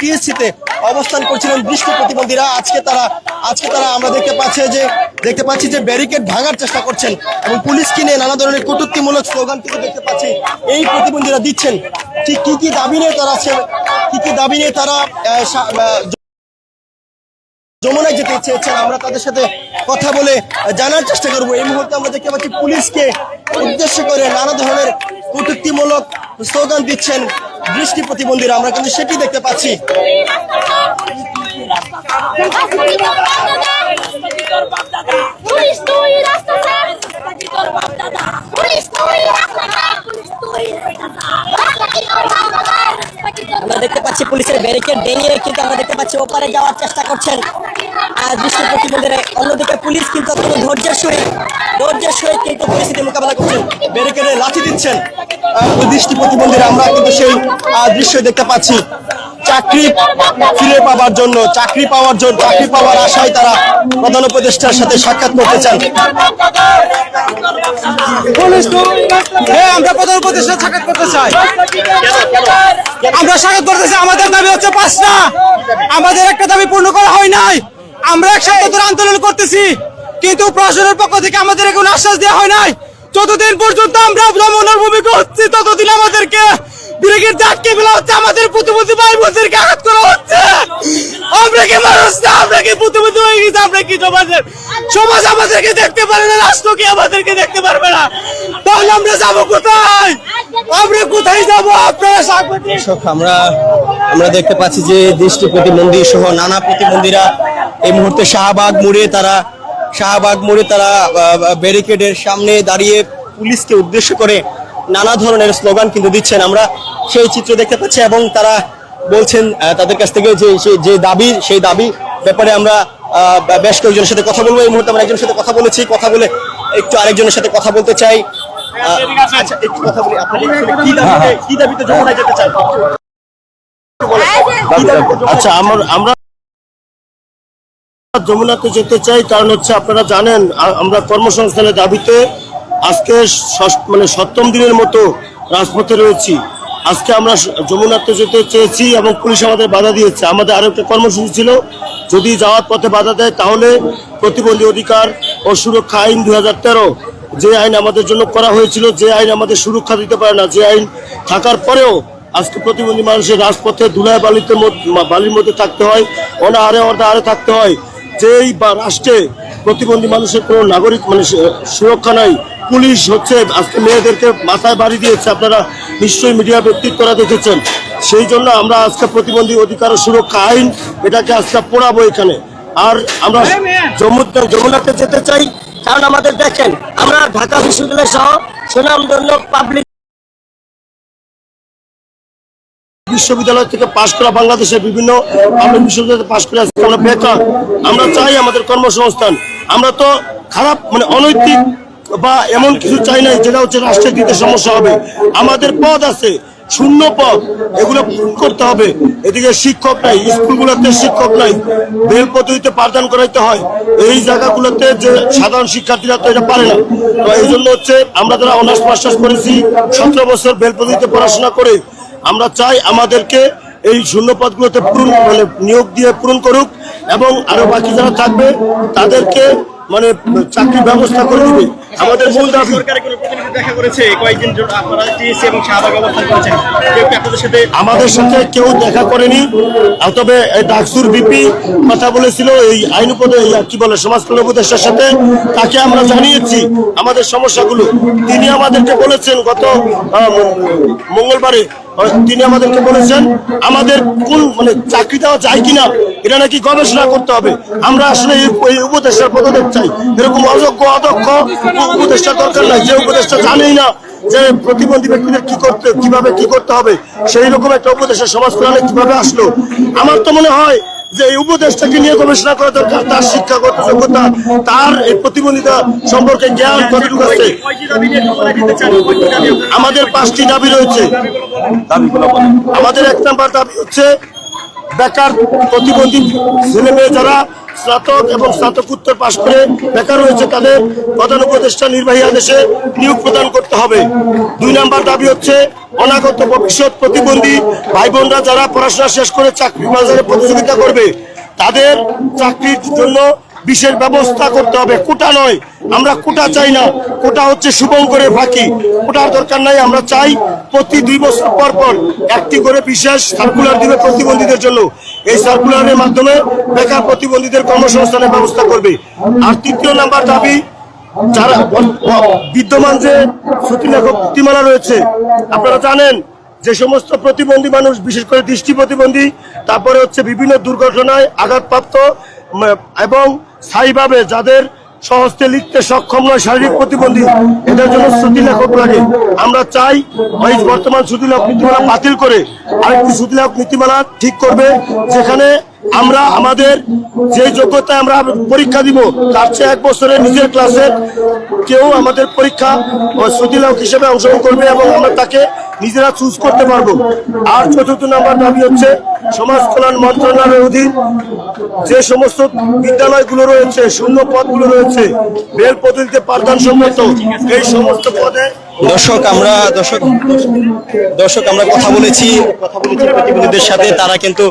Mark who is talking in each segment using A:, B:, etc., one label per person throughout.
A: টিএসসিতে অবস্থান করছিলেন দৃষ্টি প্রতিবন্ধীরা। আজকে তারা আজকে তারা আমরা দেখতে পাচ্ছি যে, দেখতে পাচ্ছি যে ব্যারিকেড ভাঙার চেষ্টা করছেন এবং পুলিশ কিনে নানা ধরনের কটূক্তিমূলক স্লোগান থেকে দেখতে পাচ্ছি। এই প্রতিবন্ধীরা দিচ্ছেন। ঠিক কি কি দাবি নিয়ে তারা কি কি দাবি নিয়ে তারা যমুনায় যেতে চেয়েছেন, আমরা তাদের সাথে কথা বলে জানার চেষ্টা করব। এই মুহূর্তে আমরা দেখতে পাচ্ছি পুলিশকে উদ্দেশ্য করে নানা ধরনের কটূক্তিমূলক স্লোগান দিচ্ছেন দৃষ্টি প্রতিবন্ধীরা আমরা কিন্তু সেটি দেখতে পাচ্ছি।
B: পুলিশ
C: আমরা দেখতে পাচ্ছি পুলিশের ব্যারিকেড ভেঙে কিন্তু আমরা দেখতে পাচ্ছি ওপারে যাওয়ার চেষ্টা করছেন। আর দৃষ্টি প্রতিবন্ধীরা অন্যদিকে পুলিশ কিন্তু অত্যন্ত ধৈর্যের সহিত ধৈর্যের সহিত কিন্তু পরিস্থিতি মোকাবেলা করছেন
A: ব্যারিকেডে লাঠি দিচ্ছেন দৃষ্টি প্রতিবন্ধীরা। আমরা কিন্তু সেই দৃশ্য দেখতে পাচ্ছি। চাকরি ফিরে পাওয়ার জন্য চাকরি পাওয়ার জন্য চাকরি পাওয়ার আশায় তারা প্রধান উপদেষ্টার সাথে সাক্ষাৎ করতে চান।
D: হ্যাঁ আমরা প্রধান উপদেষ্টা সাক্ষাৎ করতে চাই। আমরা স্বাগত করতেছি, আমাদের দাবি হচ্ছে পাঁচটা। আমাদের একটা দাবি পূর্ণ করা হয় নাই। আমরা এক সপ্তাহ ধরে আন্দোলন করতেছি, কিন্তু প্রশাসনের পক্ষ থেকে আমাদের কোনো আশ্বাস দেওয়া হয় নাই। যতদিন পর্যন্ত আমরা ভ্রমণের ভূমিকা হচ্ছি ততদিন আমাদেরকে ব্রিগেড জাটকে ফেলা হচ্ছে, আমাদের প্রতিবন্ধী ভাই বোনদেরকে আঘাত করা হচ্ছে। আমরা কি মানুষ না? আমরা কি প্রতিবন্ধী হয়ে গেছি? আমরা কি সমাজের সমাজ আমাদেরকে দেখতে পারে না, রাষ্ট্র কি আমাদেরকে দেখতে পারবে না? তাহলে আমরা যাব কোথায়? আমরা কোথায় যাব? আপনারা
A: দর্শক, আমরা আমরা দেখতে পাচ্ছি যে দৃষ্টি প্রতিবন্ধী সহ নানা প্রতিবন্ধীরা এই মুহূর্তে শাহবাগ মোড়ে তারা শাহবাগ মোড়ে তারা ব্যারিকেডের সামনে দাঁড়িয়ে পুলিশকে উদ্দেশ্য করে নানা ধরনের স্লোগান কিন্তু দিচ্ছেন আমরা। সেই চিত্র দেখতে পাচ্ছি এবং তারা বলছেন তাদের কাছ থেকে যে যে- দাবি সেই দাবি ব্যাপারে আমরা বেশ কয়েকজনের সাথে কথা বলব। এই মুহূর্তে আমরা একজনের সাথে কথা বলেছি। কথা বলে একটু আরেকজনের সাথে কথা বলতে চাই। আচ্ছা একটু কথা বলি কি দাবিতে কি দাবিতে যমুনায় যেতে চান
E: আচ্ছা আমার আমরা যমুনাতে যেতে চাই কারণ হচ্ছে আপনারা জানেন আমরা কর্মসংস্থানের দাবিতে আজকে মানে সপ্তম দিনের মতো রাজপথে রয়েছি। আজকে আমরা যমুনাতে যেতে চেয়েছি এবং পুলিশ আমাদের বাধা দিয়েছে। আমাদের আরও একটা কর্মসূচি ছিল। যদি যাওয়ার পথে বাধা দেয়, তাহলে প্রতিবন্ধী অধিকার ও সুরক্ষা আইন দু হাজার তেরো, যে আইন আমাদের জন্য করা হয়েছিল, যে আইন আমাদের সুরক্ষা দিতে পারে না, যে আইন থাকার পরেও আজকে প্রতিবন্ধী মানুষের রাজপথে ধুলায় বালিতে বালির মধ্যে থাকতে হয়, অনাহারে অনাহারে থাকতে হয়। যেই বা রাষ্ট্রে প্রতিবন্ধী মানুষের কোনো নাগরিক মানে সুরক্ষা নাই পুলিশ হচ্ছে আজকে মেয়েদেরকে মাথায় বাড়ি দিয়েছে আপনারা নিশ্চয়ই মিডিয়া ব্যক্তিত্বরা দেখেছেন। সেই জন্য আমরা আজকে প্রতিবন্ধী অধিকার সুরক্ষা আইন এটাকে আজকে পড়াবো এখানে। আর আমরা যমুনা যমুনাতে যেতে চাই কারণ আমাদের দেখেন আমরা ঢাকা বিশ্ববিদ্যালয় সহ সুনামধন্য পাবলিক বিশ্ববিদ্যালয় থেকে পাশ করা বাংলাদেশের বিভিন্ন পাবলিক বিশ্ববিদ্যালয় পাশ করে আমরা বেকার। আমরা চাই আমাদের কর্মসংস্থান। আমরা তো খারাপ মানে অনৈতিক বা এমন কিছু চাই নাই, যেটা হচ্ছে রাষ্ট্রের দিতে সমস্যা হবে। আমাদের পদ আছে, শূন্য পদ, এগুলো করতে হবে। এদিকে শিক্ষক নাই, স্কুলগুলোতে শিক্ষক নাই বেল পদ্ধতিতে পাঠদান করাইতে হয়। এই জায়গাগুলোতে যে সাধারণ শিক্ষার্থীরা তো এটা পারে না। তো এই জন্য হচ্ছে আমরা যারা অনার্স, মাস্টার্স করেছি, সতেরো বছর বেল পদ্ধতিতে পড়াশোনা করে, আমরা চাই আমাদেরকে এই শূন্য পদগুলোতে পূরণ মানে নিয়োগ দিয়ে পূরণ করুক, এবং আরও বাকি যারা থাকবে, তাদেরকে মানে চাকরির ব্যবস্থা করে দিবে। আমাদের মূল দাবি আমাদের সাথে কেউ দেখা করেনি। তবে ডাকসুর বিপি কথা বলেছিল এই আইন উপদে কি বলে সমাজ উপদেষ্টার সাথে। তাকে আমরা জানিয়েছি আমাদের সমস্যাগুলো। তিনি আমাদেরকে বলেছেন গত মঙ্গলবারে তিনি আমাদেরকে বলেছেন, আমাদের কোন মানে চাকরি দেওয়া যায় কিনা, এটা নাকি গবেষণা করতে হবে। আমরা আসলে এই উপদেষ্টার পদত্যাগ চাই। এরকম অযোগ্য, অদক্ষ উপদেষ্টার দরকার নাই। যে উপদেষ্টা জানেই না যে প্রতিবন্ধী ব্যক্তিদের কি করতে, কীভাবে কি করতে হবে, সেই রকম একটা উপদেশের সমাজ কল্যাণে কীভাবে আসলো। আমার তো মনে হয় যে এই উপদেশটাকে নিয়ে গবেষণা করা দরকার তার শিক্ষাগত যোগ্যতা তার এই প্রতিবন্ধিতা সম্পর্কে জ্ঞান কতটুকু আছে? আমাদের পাঁচটি দাবি রয়েছে। আমাদের এক নাম্বার দাবি হচ্ছে বেকার প্রতিবন্ধী ছেলে মেয়ে যারা স্নাতক এবং স্নাতকোত্তর পাশ করে বেকার রয়েছে তাদের প্রধান উপদেষ্টা নির্বাহী আদেশে নিয়োগ প্রদান করতে হবে। দুই নাম্বার দাবি হচ্ছে, অনাগত ভবিষ্যৎ প্রতিবন্ধী ভাই বোনরা যারা পড়াশোনা শেষ করে চাকরি বাজারে প্রতিযোগিতা করবে, তাদের চাকরির জন্য বিশেষ ব্যবস্থা করতে হবে। কোটা নয়, আমরা কোটা চাই না। কোটা হচ্ছে শুভঙ্করের ফাঁকি। কোটার দরকার নাই, আমরা চাই প্রতি দুই বছর পর পর একটি করে বিশেষ সার্কুলার দিবে প্রতিবন্ধীদের জন্য। এই সার্কুলারের মাধ্যমে বেকার প্রতিবন্ধীদের কর্মসংস্থানের ব্যবস্থা করবে। আর তৃতীয় নাম্বার দাবি, যারা বিদ্যমান যে সতী লেখক নীতিমালা রয়েছে, আপনারা জানেন যে সমস্ত প্রতিবন্ধী মানুষ, বিশেষ করে দৃষ্টি প্রতিবন্ধী, তারপরে হচ্ছে বিভিন্ন দুর্ঘটনায় আঘাতপ্রাপ্ত এবং স্থায়ীভাবে যাদের সহজতে লিখতে সক্ষম নয় শারীরিক প্রতিবন্ধী, এদের জন্য শ্রুতি লেখক লাগে। আমরা চাই বর্তমান শ্রুতি লেখক নীতিমালা বাতিল করে আরেকটি শ্রুতি লেখক নীতিমালা ঠিক করবে, যেখানে আমরা আমাদের যে যোগ্যতায় আমরা পরীক্ষা দিব, তার চেয়ে এক বছরে নিজের ক্লাসে কেউ আমাদের পরীক্ষা শ্রুতি লেখক হিসেবে অংশগ্রহণ করবে এবং আমরা তাকে নিজেরা চুজ করতে পারব। আর চতুর্থ নাম্বার দাবি হচ্ছে সমাজ কল্যাণ মন্ত্রণালয়ের অধীন যে সমস্ত বিদ্যালয়গুলো রয়েছে, শূন্য পদগুলো রয়েছে বেল পদ্ধতিতে পাঠদান সম্মত, এই সমস্ত পদে
A: দর্শক, আমরা দর্শক দর্শক, আমরা কথা বলেছি প্রতিনিধিদের সাথে। তারা কিন্তু,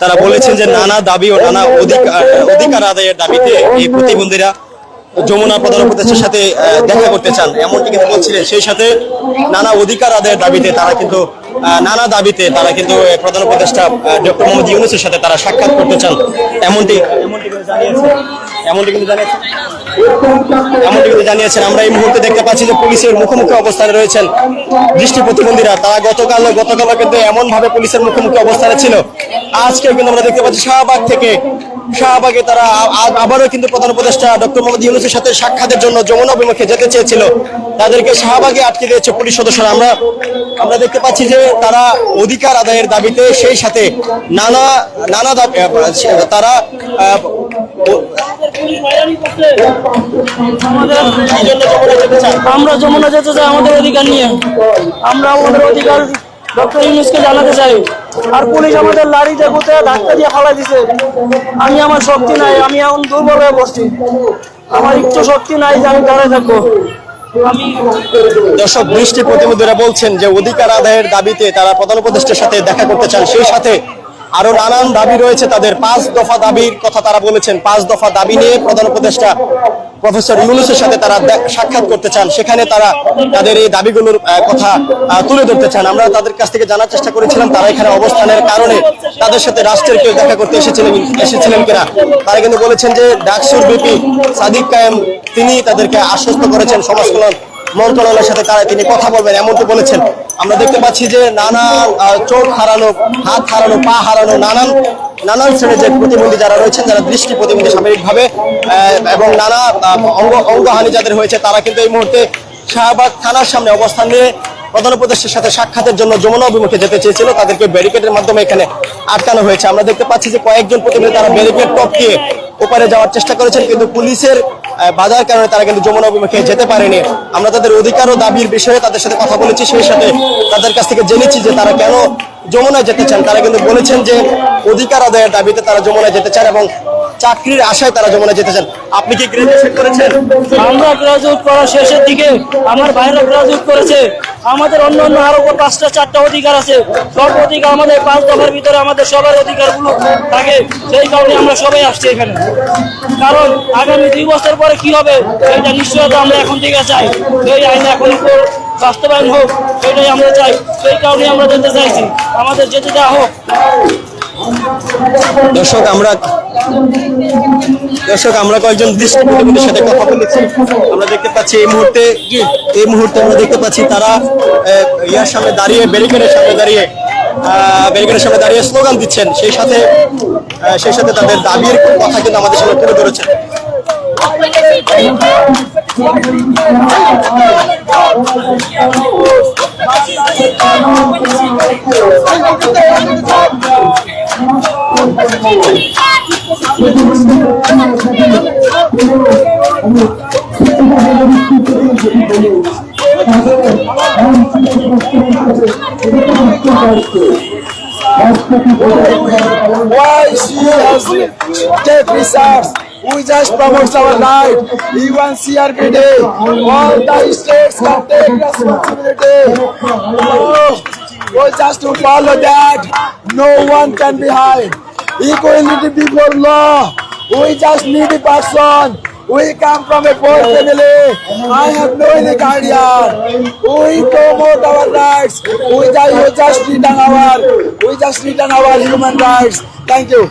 A: তারা বলেছেন যে নানা দাবি ও নানা অধিকার অধিকার আদায়ের দাবিতে এই প্রতিবন্ধীরা যমুনা প্রধান সাথে দেখা করতে চান, এমনটি কিন্তু বলছিলেন। সেই সাথে নানা অধিকার আদায়ের দাবিতে তারা কিন্তু নানা দাবিতে তারা কিন্তু প্রধান উপদেষ্টা ডক্টর মোহাম্মদ ইউনুসের সাথে তারা সাক্ষাৎ করতে চান। এমনটি এমনটি কিন্তু এমনটি কিন্তু জানিয়েছেন। আমরা এই মুহূর্তে দেখতে পাচ্ছি যে পুলিশের মুখোমুখি অবস্থানে রয়েছেন দৃষ্টি প্রতিবন্ধীরা। তারা গতকাল গতকাল কিন্তু এমন ভাবে পুলিশের মুখোমুখি অবস্থানে ছিল। আজকে কিন্তু আমরা দেখতে পাচ্ছি শাহবাগ থেকে শাহবাগে তারা আবারও কিন্তু প্রধান উপদেষ্টা ডক্টর মোহাম্মদ ইউনুসের সাথে সাক্ষাতের জন্য যমুনা অভিমুখে যেতে চেয়েছিল। তাদেরকে শাহবাগে আটকে দিয়েছে পুলিশ সদস্যরা। আমরা আমরা দেখতে পাচ্ছি যে তারা অধিকার আদায়ের দাবিতে সেই সাথে নানা নানা তারা
F: আমরা যমুনা যেতে চাই আমাদের অধিকার নিয়ে। আমরা আমাদের অধিকার ডক্টর ইউনুসকে জানাতে চাই। আর পুলিশ আমাদের লাড়িতে গুতে ধাক্কা দিয়ে ফালাই দিছে। আমি আমার শক্তি নাই, আমি এখন দুর্বল হয়ে বসছি আমার একটু শক্তি নাই যে আমি দাঁড়িয়ে থাকব।
A: দর্শক দৃষ্টি প্রতিনিধিরা বলছেন যে অধিকার আদায়ের দাবিতে তারা প্রধান উপদেষ্টার সাথে দেখা করতে চান, সেই সাথে আরও নানান দাবি রয়েছে তাদের। পাঁচ দফা দাবির কথা তারা বলেছেন। পাঁচ দফা দাবি নিয়ে প্রধান উপদেষ্টা প্রফেসর ইউনুসের সাথে তারা সাক্ষাৎ করতে চান। সেখানে তারা তাদের এই দাবিগুলোর কথা তুলে ধরতে চান। আমরা তাদের কাছ থেকে জানার চেষ্টা করেছিলাম, তারা এখানে অবস্থানের কারণে তাদের সাথে রাষ্ট্রের কেউ দেখা করতে এসেছিলেন এসেছিলেন কিনা। তারা কিন্তু বলেছেন যে ডাকসুর বিপি সাদিক কায়েম, তিনি তাদেরকে আশ্বস্ত করেছেন। সমাজ কল্যাণ মন্ত্রণালয়ের সাথে তারা তিনি কথা বলবেন, এমনটি বলেছেন। আমরা দেখতে পাচ্ছি যে নানা চোখ হারানো, হাত হারানো, পা হারানো নানান নানান শ্রেণির যে প্রতিবন্ধী যারা রয়েছেন, যারা দৃষ্টি প্রতিবন্ধী সাময়িকভাবে এবং নানা অঙ্গ, অঙ্গহানি যাদের হয়েছে, তারা কিন্তু এই মুহূর্তে শাহবাগ থানার সামনে অবস্থান নিয়ে প্রধান উপদেষ্টার সাথে সাক্ষাতের জন্য যমুনা অভিমুখে যেতে চেয়েছিল। তাদেরকে ব্যারিকেডের মাধ্যমে এখানে আটকানো হয়েছে। আমরা দেখতে পাচ্ছি যে কয়েকজন প্রতিনিধি তারা ব্যারিকেড টপকিয়ে ওপারে যাওয়ার চেষ্টা করেছেন, কিন্তু পুলিশের বাধার কারণে তারা কিন্তু যমুনা অভিমুখে যেতে পারেনি। আমরা তাদের অধিকার ও দাবির বিষয়ে তাদের সাথে কথা বলেছি, সেই সাথে তাদের কাছ থেকে জেনেছি যে তারা কেন যমুনায় যেতে চান। তারা কিন্তু বলেছেন যে অধিকার আদায়ের দাবিতে তারা যমুনায় যেতে চান এবং চাকরির আশায় তারা যমুনায় যেতে চান। আপনি কি গ্রাজুয়েশন করেছেন?
F: আমরা গ্রাজুয়েট করার শেষের দিকে আমার ভাইরা গ্রাজুয়েট করেছে। আমাদের অন্য অন্য আরও পাঁচটা চারটা অধিকার আছে। সব অধিকার আমাদের পাঁচ দফার ভিতরে আমাদের সবার অধিকারগুলো থাকে। সেই কারণে আমরা সবাই আসছি এখানে। কারণ আগামী দুই বছর পরে কি হবে এটা নিশ্চয়তা আমরা এখন থেকে চাই। এই আইন এখন বাস্তবায়ন হোক সেটাই আমরা চাই। সেই কারণে আমরা যেতে চাইছি। আমাদের যেতে দেওয়া হোক।
A: দর্শক আমরা দর্শক, আমরা কয়েকজন দৃষ্টি সাথে কথা বলেছি। আমরা দেখতে পাচ্ছি এই মুহূর্তে এই মুহূর্তে আমরা দেখতে পাচ্ছি তারা ইয়ার সামনে দাঁড়িয়ে ব্যারিকেডের সামনে দাঁড়িয়ে ব্যারিকেডের সামনে দাঁড়িয়ে স্লোগান দিচ্ছেন। সেই সাথে সেই সাথে তাদের দাবির কথা কিন্তু আমাদের সামনে তুলে ধরেছেন।
G: রাষ্ট্রপতি see us take research. We just promote our right. Even CRPD, all the states can take responsibility. Oh, we just to follow that. No one can be hide. Equality before law. We just need a person. We come from a poor family. I have no any guardian. We promote our rights. We just, we just return our, we just return our human rights. Thank you.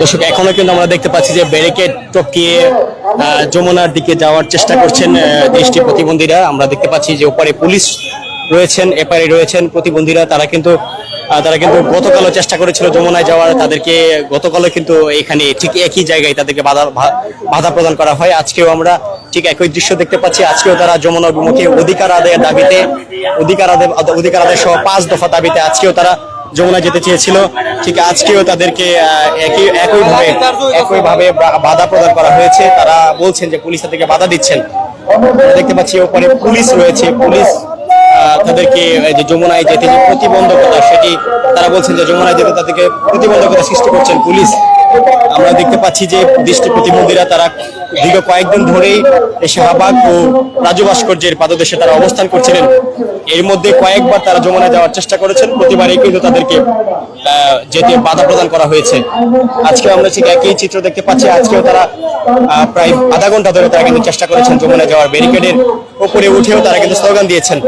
A: দর্শক, এখনও কিন্তু আমরা দেখতে পাচ্ছি যে barricade টপকিয়ে যমুনার দিকে যাওয়ার চেষ্টা করছেন দৃষ্টি প্রতিবন্ধীরা। আমরা দেখতে পাচ্ছি যে ওপারে পুলিশ রয়েছেন, এপারে রয়েছেন প্রতিবন্ধীরা। তারা কিন্তু তারা কিন্তু গতকালও চেষ্টা করেছিল যমুনায় যাওয়ার। তাদেরকে গতকালও কিন্তু এখানে ঠিক একই জায়গায় তাদেরকে বাধা বাধা প্রদান করা হয়। আজকেও আমরা ঠিক একই দৃশ্য দেখতে পাচ্ছি। আজকেও তারা যমুনা অভিমুখে অধিকার আদায়ের দাবিতে, অধিকার আদায় অধিকার আদায় সহ পাঁচ দফা দাবিতে আজকেও তারা যমুনা যেতে চেয়েছিল। ঠিক আজকেও তাদেরকে একই, একইভাবে একইভাবে বাধা প্রদান করা হয়েছে। তারা বলছেন যে পুলিশ তাদেরকে বাধা দিচ্ছেন। দেখতে পাচ্ছি ওপরে পুলিশ রয়েছে। পুলিশ তাদেরকে যে যমুনায় যেতে যে প্রতিবন্ধকতা, সেটি তারা বলছেন যে যমুনায় যেতে তাদেরকে প্রতিবন্ধকতা সৃষ্টি করছেন পুলিশ। আমরা দেখতে পাচ্ছি যে দৃষ্টি প্রতিবন্ধীরা তারা দীর্ঘ কয়েকদিন ধরেই এই শাহবাগ ও রাজু ভাস্কর্যের পাদদেশে তারা অবস্থান করছিলেন। এর মধ্যে কয়েকবার তারা যমুনায় যাওয়ার চেষ্টা করেছেন, প্রতিবারই কিন্তু তাদেরকে যেতে বাধা প্রদান করা হয়েছে। আজকে আমরা ঠিক একই চিত্র দেখতে পাচ্ছি, আজকেও তারা প্রায় আধা ঘণ্টা ধরে তারা কিন্তু চেষ্টা করেছেন যমুনায় যাওয়ার ব্যারিকেডের উপরে উঠেও তারা কিন্তু স্লোগান দিয়েছেন.